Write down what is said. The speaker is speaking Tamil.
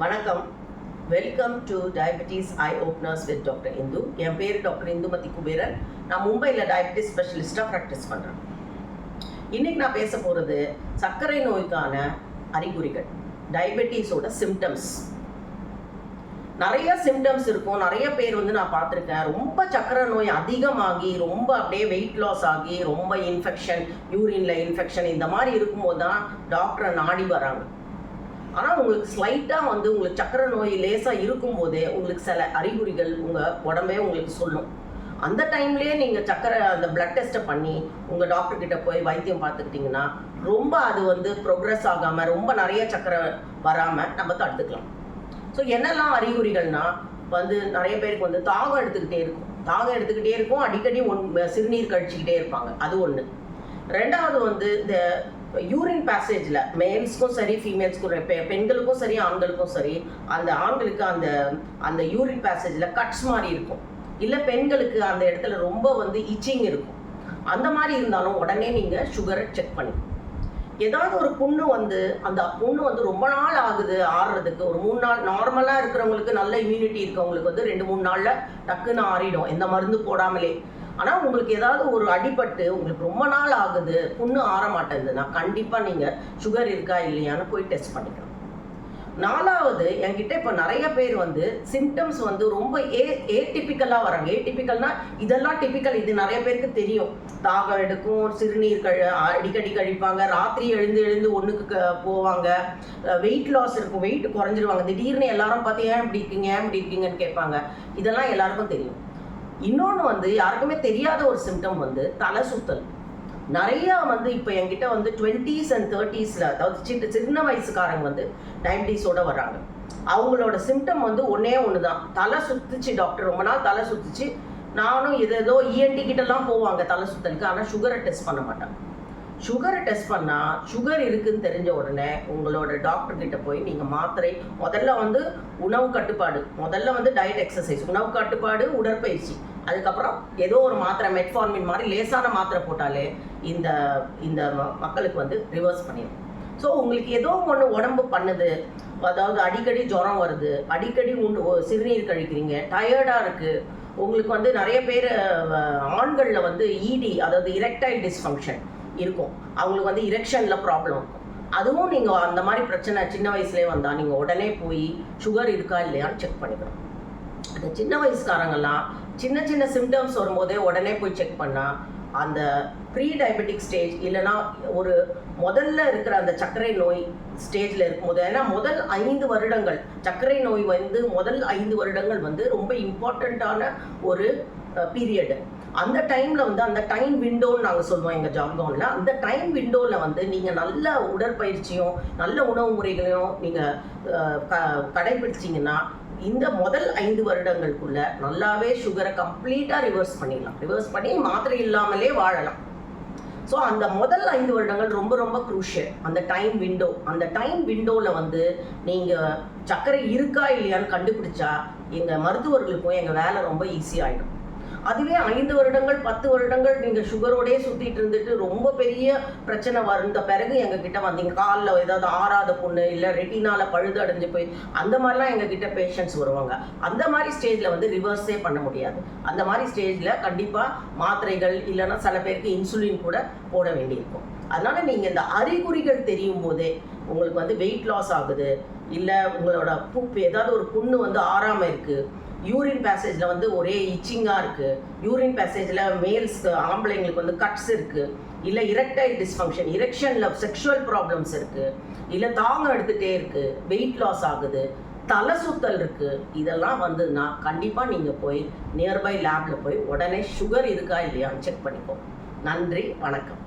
வணக்கம். Welcome to diabetes eye openers with doctor Indu என் பேர் டாக்டர் இந்துமதி குபேரன். நான் மும்பையில் டயபெட்டிஸ் ஸ்பெஷலிஸ்ட்டாக ப்ராக்டிஸ் பண்ணுறேன் இன்றைக்கி நான் பேச போகிறது சர்க்கரை நோய்க்கான அறிகுறிகள் டயபெட்டிஸோட சிம்டம்ஸ் நிறைய சிம்டம்ஸ் இருக்கும். நிறைய பேர் வந்து நான் பார்த்துருக்கேன். ரொம்ப சக்கரை நோய் அதிகமாகி ரொம்ப அப்படியே வெயிட் லாஸ் ஆகி ரொம்ப இன்ஃபெக்ஷன் யூரின்ல இன்ஃபெக்ஷன் இந்த மாதிரி இருக்கும்போது தான் டாக்டரை நாடி வராங்க. ஆனால் உங்களுக்கு ஸ்லைட்டாக வந்து உங்களுக்கு சக்கரை நோய் லேசாக இருக்கும்போதே உங்களுக்கு சில அறிகுறிகள் உங்கள் உடம்பே உங்களுக்கு சொல்லும். அந்த டைம்லேயே நீங்கள் சக்கரை அந்த பிளட் டெஸ்ட்டை பண்ணி உங்கள் டாக்டர்கிட்ட போய் வைத்தியம் பார்த்துக்கிட்டிங்கன்னா ரொம்ப அது வந்து ப்ரோக்ரஸ் ஆகாமல் ரொம்ப நிறைய சக்கரை வராமல் நம்ம தடுத்துக்கலாம். ஸோ என்னெல்லாம் அறிகுறிகள்னா வந்து நிறைய பேருக்கு வந்து தாகம் எடுத்துக்கிட்டே இருக்கும். தாகம் எடுத்துக்கிட்டே இருக்கும். அடிக்கடி ஒன் சிறுநீர் கழிச்சுக்கிட்டே இருப்பாங்க. அது ஒன்று ரெண்டாவது வந்து இந்த யூரின் பேசேஜில் மேல்ஸ்க்கும் சரி ஃபீமேல்ஸ்க்கும் பெண்களுக்கும் சரி ஆண்களுக்கும் சரி அந்த ஆண்களுக்கு அந்த அந்த யூரின் பேசேஜில் கட்ஸ் மாதிரி இருக்கும். இல்லை பெண்களுக்கு அந்த இடத்துல ரொம்ப வந்து இச்சிங் இருக்கும். அந்த மாதிரி இருந்தாலும் உடனே நீங்கள் சுகரை செக் பண்ணி ஏதாவது ஒரு புண்ணு வந்து அந்த புண்ணு வந்து ரொம்ப நாள் ஆகுது ஆறுறதுக்கு ஒரு மூணு நாள் நார்மலாக இருக்கிறவங்களுக்கு நல்ல இம்யூனிட்டி இருக்கவங்களுக்கு வந்து ரெண்டு மூணு நாளில் டக்குன்னு ஆறிடும். எந்த மருந்து போடாமலே. ஆனால் உங்களுக்கு ஏதாவது ஒரு அடிபட்டு உங்களுக்கு ரொம்ப நாள் ஆகுது புண்ணு ஆற மாட்டேங்குதுன்னா கண்டிப்பாக நீங்கள் சுகர் இருக்கா இல்லையான்னு போய் டெஸ்ட் பண்ணிக்கலாம். நாலாவது என்கிட்ட இப்போ நிறைய பேர் வந்து சிம்டம்ஸ் வந்து ரொம்ப ஏ ஏடிபிக்கலாக வராங்க. ஏடிபிக்கல்னா இதெல்லாம் டிபிக்கல் இது நிறைய பேருக்கு தெரியும். தாகம் எடுக்கும் சிறுநீர் கழ அடிக்கடி கழிப்பாங்க ராத்திரி எழுந்து எழுந்து ஒன்றுக்கு போவாங்க. வெயிட் லாஸ் இருக்கும் வெயிட் குறைஞ்சிருவாங்க. திடீர்னு எல்லாரும் பார்த்து ஏன் இப்படி இருக்கீங்க? ஏன் இப்படி இருக்கீங்கன்னு கேட்பாங்க. இதெல்லாம் எல்லாருக்கும் தெரியும். இன்னொன்று வந்து யாருக்குமே தெரியாத ஒரு சிம்டம் வந்து தலை சுத்தல். நிறைய வந்து இப்போ என்கிட்ட வந்து டுவெண்ட்டீஸ் அண்ட் தேர்ட்டீஸில் அதாவது சின்ன சின்ன வயசுக்காரங்க வந்து டயபிட்டிஸோட வர்றாங்க. அவங்களோட சிம்டம் வந்து ஒன்றே ஒன்று தான் தலை சுத்துச்சு டாக்டர் ரொம்ப நாள் தலை சுத்துச்சு. நானும் இது ஏதோ இஎன்டி கிட்டலாம் போவாங்க தலை சுத்தலுக்கு ஆனால் சுகரை டெஸ்ட் பண்ண மாட்டாங்க சுகரை டெஸ்ட் பண்ணால் சுகர் இருக்குன்னு தெரிஞ்ச உடனே உங்களோட டாக்டர் கிட்ட போய் நீங்கள் மாத்திரை முதல்ல வந்து உணவு கட்டுப்பாடு முதல்ல வந்து டயட் எக்ஸசைஸ் உணவு கட்டுப்பாடு உடற்பயிற்சி. அதுக்கப்புறம் ஏதோ ஒரு மாத்திரை மெட்ஃபார்மின் மாதிரி லேசான மாத்திரை போட்டாலே இந்த இந்த மக்களுக்கு வந்து ரிவர்ஸ் பண்ணிடும் ஸோ உங்களுக்கு ஏதோ ஒன்று உடம்பு பண்ணுது அதாவது அடிக்கடி ஜுரம் வருது அடிக்கடி உண்டு சிறுநீர் கழிக்கிறீங்க டயர்டாக இருக்குது உங்களுக்கு வந்து நிறைய பேர் ஆண்களில் வந்து இடி அதாவது இரெக்டைல் டிஸ்ஃபங்க்ஷன் இருக்கும். அவங்களுக்கு வந்து இரெக்ஷனில் ப்ராப்ளம் இருக்கும். அதுவும் நீங்கள் அந்த மாதிரி பிரச்சனை சின்ன வயசுலேயே வந்தால் நீங்கள் உடனே போய் சுகர் இருக்கா இல்லையான்னு செக் பண்ணிக்கணும். அந்த சின்ன வயசுக்காரங்கெல்லாம் சின்ன சின்ன சிம்டம்ஸ் வரும்போதே உடனே போய் செக் பண்ணால் அந்த ப்ரீ டயபெட்டிக் ஸ்டேஜ் இல்லைன்னா ஒரு முதல்ல இருக்கிற அந்த சர்க்கரை நோய் ஸ்டேஜில் இருக்கும்போது ஏன்னா முதல் ஐந்து வருடங்கள் சர்க்கரை நோய் வந்து முதல் ஐந்து வருடங்கள் வந்து ரொம்ப இம்பார்ட்டண்ட்டான ஒரு பீரியடு அந்த டைமில் வந்து அந்த டைம் விண்டோன்னு நாங்கள் சொல்லுவோம் எங்கள் ஜாப்கவுனில் அந்த டைம் விண்டோவில் வந்து நீங்கள் நல்ல உடற்பயிற்சியும் நல்ல உணவு முறைகளையும் நீங்கள் க கடைபிடிச்சிங்கன்னா இந்த முதல் ஐந்து வருடங்களுக்குள்ள நல்லாவே சுகரை கம்ப்ளீட்டாக ரிவர்ஸ் பண்ணிடலாம். ரிவர்ஸ் பண்ணி மாத்திரை இல்லாமலே வாழலாம். ஸோ அந்த முதல் ஐந்து வருடங்கள் ரொம்ப ரொம்ப குரூஷியல் அந்த டைம் விண்டோ அந்த டைம் விண்டோவில் வந்து நீங்கள் சர்க்கரை இருக்கா இல்லையான்னு கண்டுபிடிச்சா எங்கள் மருத்துவர்களுக்கும் எங்கள் வேலை ரொம்ப ஈஸியாகிடும் அதுவே ஐந்து வருடங்கள் பத்து வருடங்கள் நீங்கள் சுகரோடயே சுற்றிட்டு இருந்துட்டு ரொம்ப பெரிய பிரச்சனை வந்த பிறகு எங்கள் கிட்ட வந்தீங்க காலில் ஏதாவது ஆறாத பொண்ணு இல்லை ரெட்டினால பழுது அடைஞ்சு போய் அந்த மாதிரிலாம் எங்கள் கிட்ட பேஷண்ட்ஸ் வருவாங்க. அந்த மாதிரி ஸ்டேஜில் வந்து ரிவர்ஸே பண்ண முடியாது. அந்த மாதிரி ஸ்டேஜில் கண்டிப்பாக மாத்திரைகள் இல்லைன்னா சில பேருக்கு இன்சுலின் கூட போட வேண்டியிருக்கும். அதனால நீங்கள் இந்த அறிகுறிகள் தெரியும் போதே உங்களுக்கு வந்து வெயிட் லாஸ் ஆகுது. இல்லை உங்களோட புப்பு ஏதாவது ஒரு புண்ணு வந்து ஆறாமல் இருக்குது யூரின் பேசேஜில் வந்து ஒரே இச்சிங்காக இருக்குது யூரின் பேசேஜில் மேல்ஸ் ஆம்பளைங்களுக்கு வந்து கட்ஸ் இருக்குது இல்லை இரெக்டைல் டிஸ்ஃபங்க்ஷன் இரெக்ஷனில் செக்ஷுவல் ப்ராப்ளம்ஸ் இருக்குது இல்லை தாங்கம் எடுத்துகிட்டே இருக்குது வெயிட் லாஸ் ஆகுது. தலை சுத்தல் இருக்குது இதெல்லாம் வந்துன்னா கண்டிப்பாக நீங்கள் போய் நியர்பை லேபில் போய் உடனே சுகர் இருக்கா இல்லையான்னு செக் பண்ணிப்போம் நன்றி வணக்கம்.